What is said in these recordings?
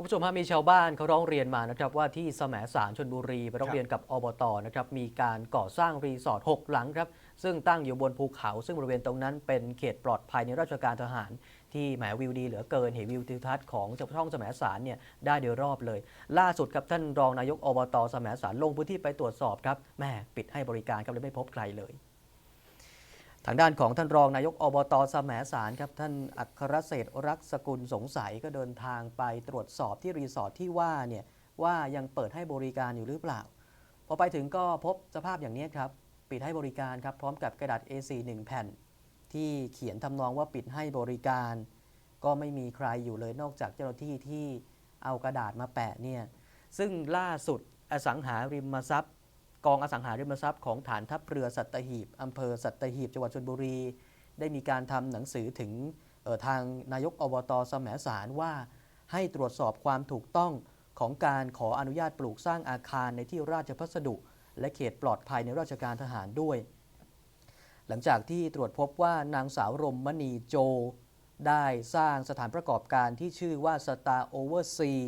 คุณผู้ชมฮะมีชาวบ้านเขาร้องเรียนมานะครับว่าที่แสมสารชนบุรีไปร้องเรียนกับอบตนะครับมีการก่อสร้างรีสอร์ท6หลังครับซึ่งตั้งอยู่บนภูเขา ซึ่งบริเวณตรงนั้นเป็นเขตปลอดภัยในราชการทหาร ที่แหมวิวดีเหลือเกินเห็นวิวทิวทัศน์ของเจ้าช่องแสมสารเนี่ยได้โดยรอบเลย ล่าสุดครับท่านรองนายกอบตแสมสารลงพื้นที่ไปตรวจสอบครับแม่ปิดให้บริการครับเลยไม่พบใครเลย ทางด้านของท่านรองนายกอบตสมสารครับท่านอัครเศษรักสกุลสงสัยก็เดินทางไปตรวจสอบที่รีสอร์ทที่ว่าเนี่ยว่ายังเปิดให้บริการอยู่หรือเปล่า พอไปถึงก็พบสภาพอย่างนี้ครับปิดให้บริการครับพร้อมกับกระดาษ A4 1 แผ่น ที่เขียนทำนองว่าปิดให้บริการ ก็ไม่มีใครอยู่เลยนอกจากเจ้าหน้าที่ที่เอากระดาษมาแปะเนี่ยซึ่งล่าสุดอสังหาริมทรัพย์ กองอสังหาริมทรัพย์ของฐานทัพเรือสัตหีบอำเภอสัตหีบจังหวัดชลบุรี ได้มีการทำหนังสือถึงออทางนายกอบตสมสารว่า ให้ตรวจสอบความถูกต้องของการขออนุญาตปลูกสร้างอาคารในที่ราชพัสดุ และเขตปลอดภัยในราชการทหารด้วย หลังจากที่ตรวจพบว่านางสาวรมมณีโจ ได้สร้างสถานประกอบการที่ชื่อว่า Star Oversea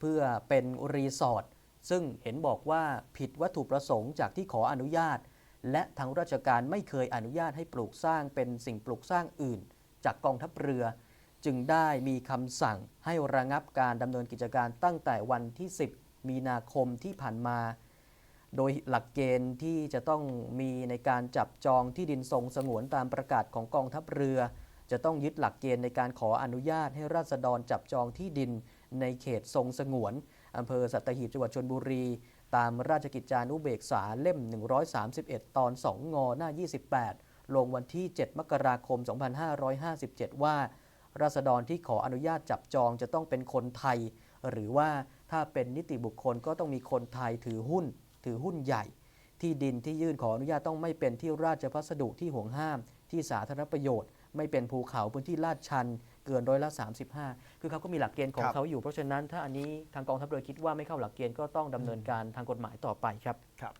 เพื่อเป็นรีสอร์ท ซึ่งเห็นบอกว่าผิดวัตถุประสงค์จากที่ขออนุญาต และทางราชการไม่เคยอนุญาตให้ปลูกสร้างเป็นสิ่งปลูกสร้างอื่น จากกองทัพเรือ จึงได้มีคำสั่งให้ระงับการดำเนินกิจการตั้งแต่วันที่ 10 มีนาคมที่ผ่านมา โดยหลักเกณฑ์ที่จะต้องมีในการจับจองที่ดินทรงสงวนตามประกาศของกองทัพเรือ จะต้องยึดหลักเกณฑ์ในการขออนุญาตให้ราษฎรจับจองที่ดินในเขตทรงสงวน อำเภอสัตหีบจังหวัดชนบุรี ตามราชกิจจานุเบกษาเล่ม 131 ตอน 2 ง หน้า 28 ลงวันที่ 7 มกราคม 2557 ว่า ราษฎรที่ขออนุญาตจับจองจะต้องเป็นคนไทย หรือว่าถ้าเป็นนิติบุคคลก็ต้องมีคนไทยถือหุ้น ถือหุ้นใหญ่ ที่ดินที่ยื่นขออนุญาตต้องไม่เป็นที่ราชพัสดุที่ห่วงห้าม ที่สาธารณประโยชน์ ไม่เป็นภูเขาพื้นที่ลาดชันเกินร้อยละ 35 คือเขาก็มีหลักเกณฑ์ของครับเขาอยู่ เพราะฉะนั้นถ้าอันนี้ทางกองทัพเรือคิดว่าไม่เข้าหลักเกณฑ์ก็ต้องดำเนินการทางกฎหมายต่อไปครับครับ